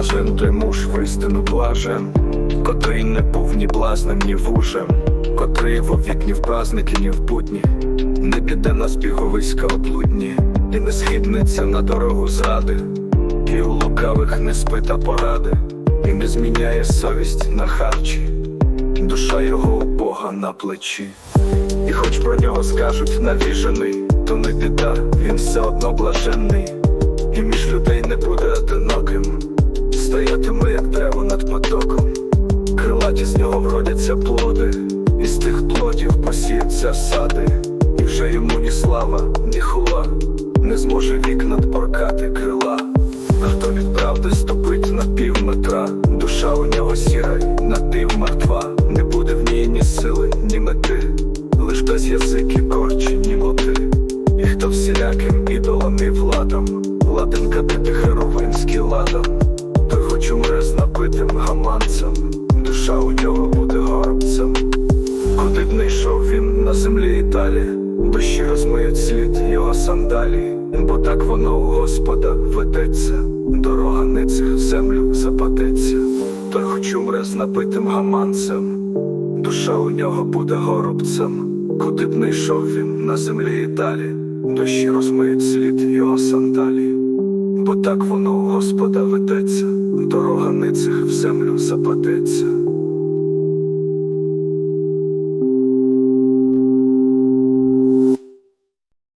Блажен той муж воістину блажен, котрий не був ні блазнем, ні вужем, котрий вовік ні в праздники, ні в будні, не піде на збіговиська облудні, і не східниться на дорогу зради, і у лукавих не спита поради, і не зміняє совість на харчі, душа його у Бога на плечі. І хоч про нього скажуть навіжений, то не біда, він все одно блаженний, і між людей стоятиме, як дерево над потоком, крилаті з нього вродяться плоди, і з тих плодів посіються сади, і вже йому ні слава, ні хула, не зможе вік надпоркати крила. А хто від правди ступить на пів метра, душа у нього сіра, на див мертва, не буде в ній ні сили, ні мети, лиш без язики корчі, ні моти, і хто всіляким ідолам і владам, ладен кадити херовинський ладом, напитим душа у нього буде горобцем. Куди б не йшов він на землі і далі, дощі розмиють слід його сандалії, бо так воно у Господа ведеться, дорога ницих в землю западеться, той хоч умре з напитим гаманцем, душа у нього буде горобцем, куди б не йшов він на землі і дощі розмиють слід його сандалії, бо так воно у Господа ведеться, дорога ницих в землю западеться.